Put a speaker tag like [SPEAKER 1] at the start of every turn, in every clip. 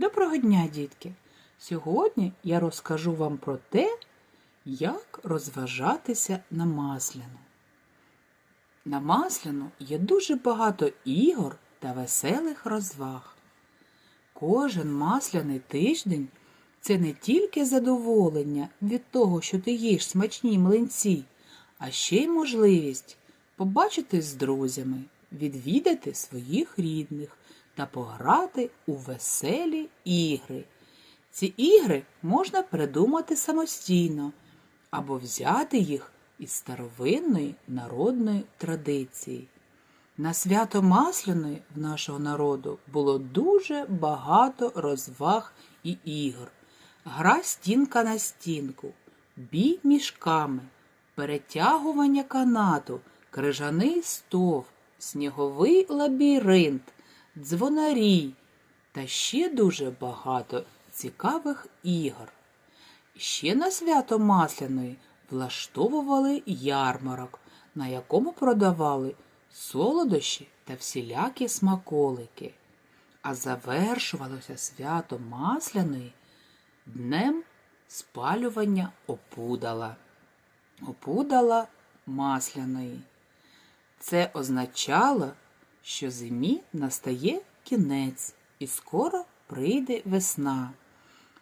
[SPEAKER 1] Доброго дня, дітки! Сьогодні я розкажу вам про те, як розважатися на масляну. На масляну є дуже багато ігор та веселих розваг. Кожен масляний тиждень це не тільки задоволення від того, що ти їш смачні млинці, а ще й можливість побачитись з друзями, відвідати своїх рідних та пограти у веселі ігри. Ці ігри можна придумати самостійно або взяти їх із старовинної народної традиції. На свято Масляної в нашого народу було дуже багато розваг і ігор. Гра стінка на стінку, бій мішками, перетягування канату, крижаний стов, сніговий лабіринт, дзвонарій та ще дуже багато цікавих ігор. Ще на свято Масляної влаштовували ярмарок, на якому продавали солодощі та всілякі смаколики. А завершувалося свято Масляної днем спалювання опудала. Опудала масляної. Це означало, що зимі настає кінець і скоро прийде весна.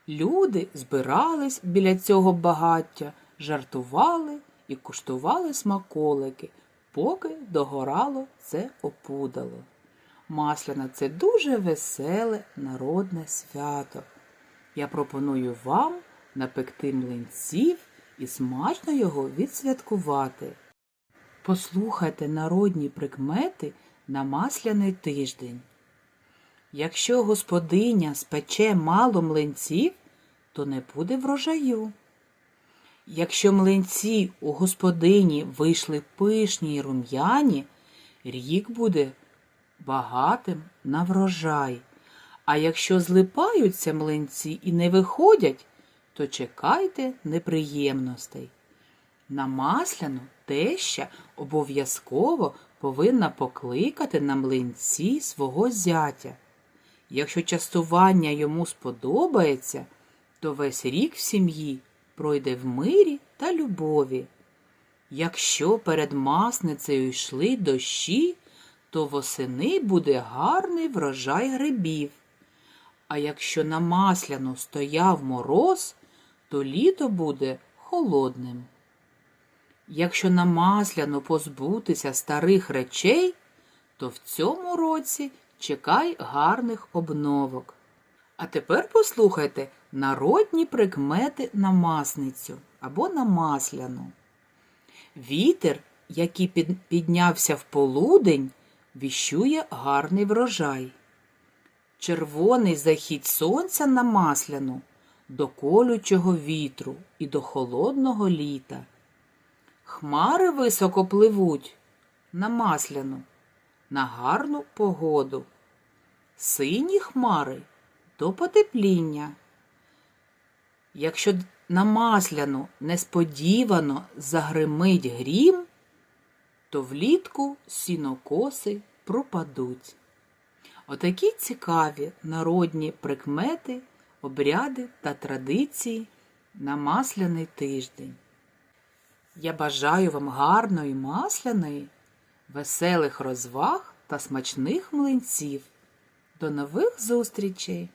[SPEAKER 1] Люди збирались біля цього багаття, жартували і куштували смаколики, поки догорало це опудало. Масляна це дуже веселе народне свято. Я пропоную вам напекти млинців і смачно його відсвяткувати. Послухайте народні прикмети на масляний тиждень. Якщо господиня спече мало млинців, то не буде врожаю. Якщо млинці у господині вийшли пишні й рум'яні, рік буде багатим на врожай. А якщо злипаються млинці і не виходять, то чекайте неприємностей. На масляну теща обов'язково повинна покликати на млинці свого зятя. Якщо частування йому сподобається, то весь рік в сім'ї пройде в мирі та любові. Якщо перед масницею йшли дощі, то восени буде гарний врожай грибів. А якщо на масляну стояв мороз, то літо буде холодним. Якщо на масляну позбутися старих речей, то в цьому році чекай гарних обновок. А тепер послухайте народні прикмети на масницю або на масляну. Вітер, який піднявся в полудень, віщує гарний врожай. Червоний захід сонця на масляну до колючого вітру і до холодного літа. Хмари високо пливуть на масляну, на гарну погоду. Сині хмари до потепління. Якщо на масляну несподівано загримить грім, то влітку сінокоси пропадуть. Отакі цікаві народні прикмети, обряди та традиції на масляний тиждень. Я бажаю вам гарної масляної, веселих розваг та смачних млинців. До нових зустрічей!